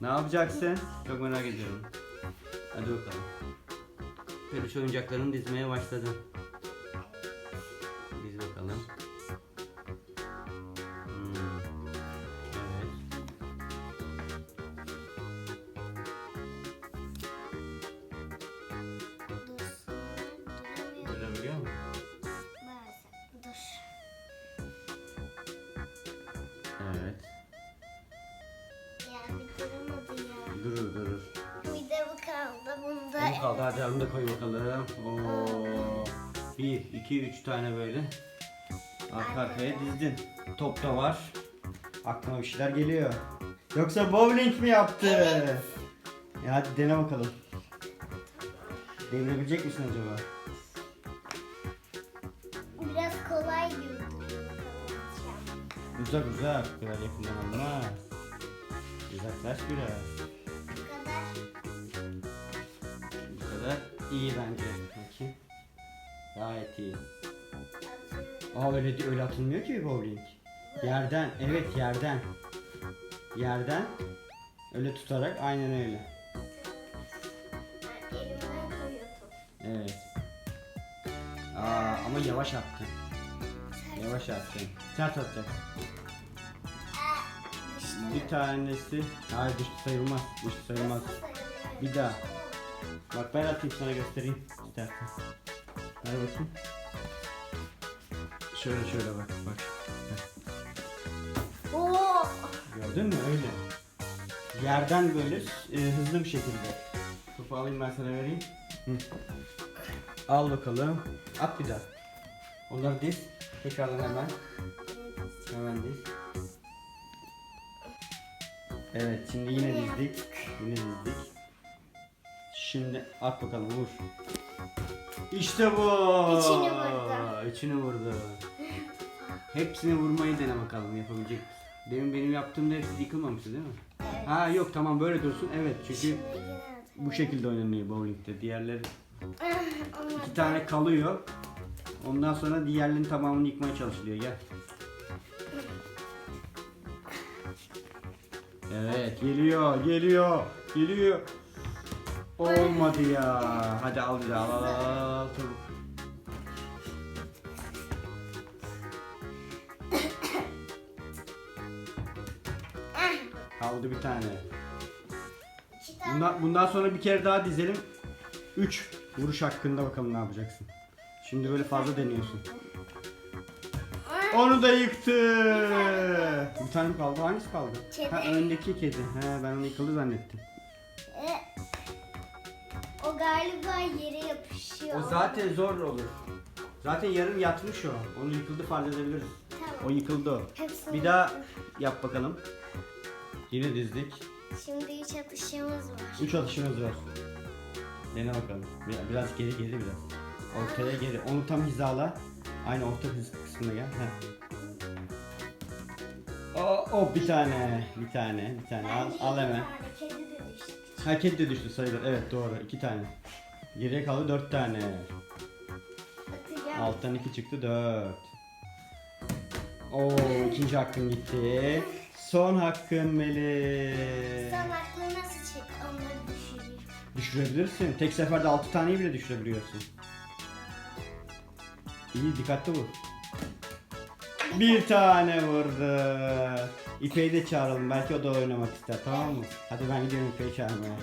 Ne yapacaksın? Çok merak ediyorum. Hadi bakalım. Peluş oyuncaklarını dizmeye başladı. Diz bakalım. Hmm. Evet. Görebiliyor musun? Dur. Evet. Durur durur. Bir de bu kaldı bunda. Bu kaldı hadi onu da koy bakalım. Oo. Bir, iki, üç tane böyle. Arka arkaya dizdin. Top da var. Aklıma bir şeyler geliyor. Yoksa bowling mi yaptı? Ya hadi dene bakalım. Devirebilecek misin acaba? Biraz kolay gibi duruyor. Uzak uzak. Biraz yakından olmaz. Uzaklaş biraz. İyi bence. Bakayım. Gayet iyi. Aa öyle öyle atılmıyor ki bowling. Yerden, evet yerden. Yerden öyle tutarak aynen öyle. Evet. Aa ama yavaş attın. Yavaş attın. Sert atacaksın. Bir tanesi, hayır düştü sayılmaz. Düştü sayılmaz. Bir daha. Bak ben atayım sana göstereyim istersen. Ver bakayım. Şöyle şöyle bak bak. Oo. Gördün mü öyle. Yerden böyle e, hızlı bir şekilde. Topu alayım ben sana vereyim. Hı. Al bakalım. At bir daha. Onları diz. Tekrardan hemen. Hemen diz. Evet şimdi yine dizdik. Yine dizdik. Şimdi at bakalım vur. İşte bu. İçini vurdu. İçini vurdu. Hepsini vurmayı dene bakalım yapabilecek misin? Demin benim yaptığımda hepsi yıkılmamıştı değil mi? Evet. Ha yok tamam böyle dursun. Evet çünkü bu şekilde oynanıyor bowling'de. Diğerleri Olmadı. iki tane kalıyor. Ondan sonra diğerlerinin tamamını yıkmaya çalışılıyor. Gel. Evet geliyor geliyor geliyor. Olmadı ya. Hadi al bir al al al. Çabuk. Kaldı bir tane. Bundan, bundan sonra bir kere daha dizelim. 3 vuruş hakkında bakalım ne yapacaksın. Şimdi böyle fazla deniyorsun. Onu da yıktı. Bir tane kaldı? Hangisi kaldı? Kedi. Ha öndeki kedi. Ha ben onu yıkıldı zannettim. Galiba yere yapışıyor. O zaten zor olur. Zaten yarım yatmış o. Onu yıkıldı farz edebiliriz. Tamam. O yıkıldı o. Hepsini Bir daha yap bakalım. Yine dizdik. Şimdi üç atışımız var. 3 atışımız var. Dene bakalım. Biraz, biraz geri geri biraz. Ortaya geri. Onu tam hizala. Aynı orta hız kısmına gel. Heh. O, o bir tane. Bir tane. Bir tane. Al, al hemen. Kedi de. Ha kedi de düştü sayılır. Evet doğru. iki tane. Geriye kaldı dört tane. Alttan iki çıktı dört. Oo ikinci hakkın gitti. Son hakkın Melih. Sen aklını nasıl çek? Onları düşüreyim. Düşürebilirsin. Tek seferde 6 taneyi bile düşürebiliyorsun. İyi dikkatli vur. Bir tane vurdu. İpeyi de çağıralım. Belki o da oynamak ister tamam mı? Hadi ben gidiyorum İpeyi çağırmaya.